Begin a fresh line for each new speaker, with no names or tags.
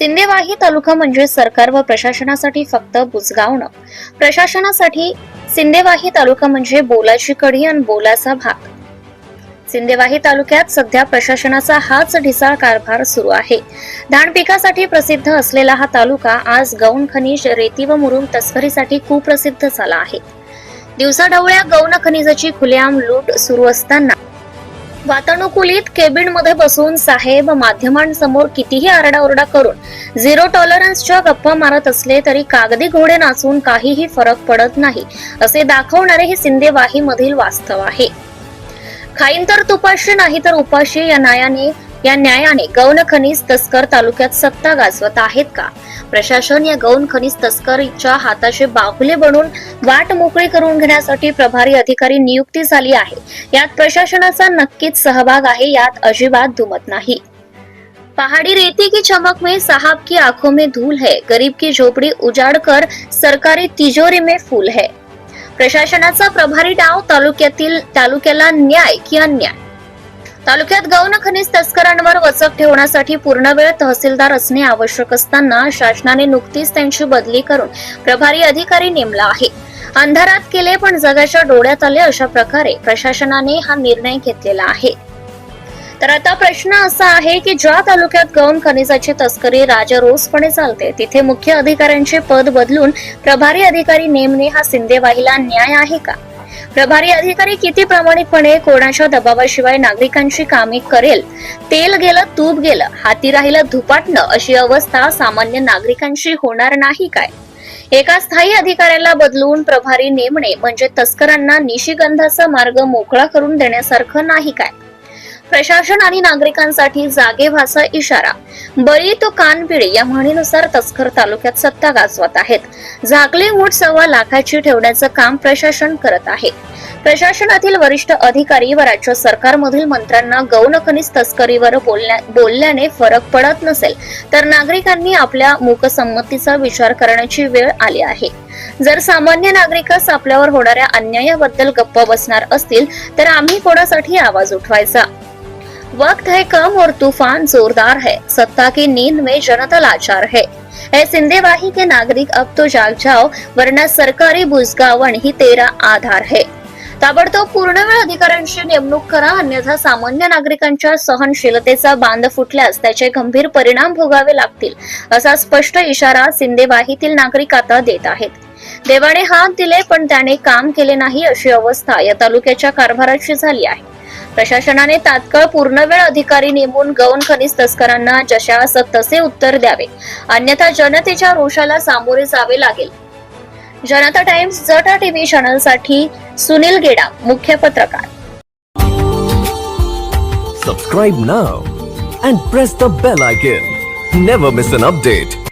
सिंदेवाही तालुका म्हणजे सरकार व प्रशासनासाठी फक्त बुजगावणं प्रशासनासाठी सिंदेवाही तालुका म्हणजे बोलाची कडी आणि बोलाचा भाग. सिंदेवाही तालुक्यात सध्या प्रशासनाचा हाच ढिसाळ कारभार सुरू आहे. धान पिकासाठी प्रसिद्ध असलेला हा तालुका आज गौण खनिज रेती व मुरुम तस्करीसाठी कुप्रसिद्ध झाला आहे. दिवसाढवळ्या गौण खनिजाची खुलेआम लूट सुरू असताना वातानुकूलित केबिनमध्ये बसून साहेब माध्यमांसमोर कितीही आरडाओरडा करून झिरो टॉलरन्सच्या गप्पा मारत असले तरी कागदी घोडे नाचून काहीही फरक पडत नाही असे दाखवणारे हे सिंदेवाही मधील वास्तव आहे. खाईन तर तुपाशी नाही तर उपाशी या नायाने या न्यायाने गौण खनिज तस्कर तालुक्यात सत्ता गाजवत आहेत का? प्रशासन या गौण खनिज तस्करीच्या हाताचे बाहुले बनून वाट मोकळी करून घेण्यासाठी प्रभारी अधिकारी नियुक्ती झाली आहे. यात प्रशासनाचा नक्कीच सहभाग आहे यात अजिबात दुमत नाही. पहाड़ी रेती की चमक में साहब की आंखों में धूल है. गरीब की झोपड़ी उजाड़ कर सरकारी तिजोरी में फूल है. प्रशासनाचा प्रभारी डाव तालुक्यातील तालुक्याला न्याय की अन्याय? तालुक्यात गौण खनिज तस्करांवर वचक ठेवण्यासाठी पूर्णवेळ तहसीलदार असणे आवश्यक असताना शासनाने नुकतीच त्यांची बदली करून प्रभारी अधिकारी नेमला आहे. अंधारात केले पण जगाच्या डोळ्यात आले अशा प्रकारे प्रशासनाने हा निर्णय घेतलेला आहे. तर आता प्रश्न असा आहे की ज्या तालुक्यात गौण खनिजाची तस्करी राजरोसपणे चालते तिथे मुख्य अधिकाऱ्यांचे पद बदलून प्रभारी अधिकारी नेमणे हा सिंदेवाहीला न्याय आहे का? प्रभारी अधिकारी किती प्रामाणिकपणे कोणाच्या दबावाशिवाय नागरिकांची कामे करेल? तेल गेलं तूप गेलं हाती राहिलं धुपाटणं अशी अवस्था सामान्य नागरिकांशी होणार नाही काय? एका स्थायी अधिकाऱ्याला बदलून प्रभारी नेमणे म्हणजे तस्करांना निशिगंधाचा मार्ग मोकळा करून देण्यासारखं नाही काय? प्रशासन आणि नागरिकांसाठी जागेभाचा इशारा. बळी तो कानपिळे या म्हणीनुसार तस्कर तालुक्यात सत्ता गाजवत आहेत. झाकली मूठ सव्वा लाखाची ठेवण्याचं काम प्रशासन करत आहे. प्रशासनातील वरिष्ठ अधिकारी व राज्य सरकारमधील मंत्र्यांना गौण खनिज तस्करीवर बोलण्या- बोलल्याने फरक पडत नसेल तर नागरिकांनी आपल्या मूकसंमतीचा विचार करण्याची वेळ आली आहे. जर सामान्य नागरिकच आपल्यावर होणाऱ्या अन्यायाबद्दल गप्प बसणार असतील तर आम्ही कोणासाठी आवाज उठवायचा? वक्त है कम और तूफान जोरदार है। सत्ता की नींद में जनता लाचार है। ऐ सिंदेवाही के नागरिक अब तो जाग जाओ वरना सरकारी बुजगावण ही तेरा आधार है। ताबडतोब पूर्णवेळ अधिकाऱ्यांची नेमणूक करा अन्यथा सामान्य नागरिकांच्या सहनशीलतेचा बांध फुटल्यास त्याचे गंभीर परिणाम भोगावे लागतील असा स्पष्ट इशारा सिंदेवाहीतील नागरिक आता देत आहेत. देवाने हात दिले पण त्याने काम केले नाही अशी अवस्था या तालुक्याच्या कारभाराची झाली आहे. प्रशासनाने तात्काळ पूर्णवेळ अधिकारी नेमून गौण खनिज तस्करांना जशास तसे उत्तर द्यावे. अन्यथा जनतेच्या रोषाला सामोरे जावे लागेल. जनता टाइम्स जटा टीव्ही चॅनलसाठी सुनील गेडा मुख्य पत्रकार.
Subscribe now and press the bell icon never miss an update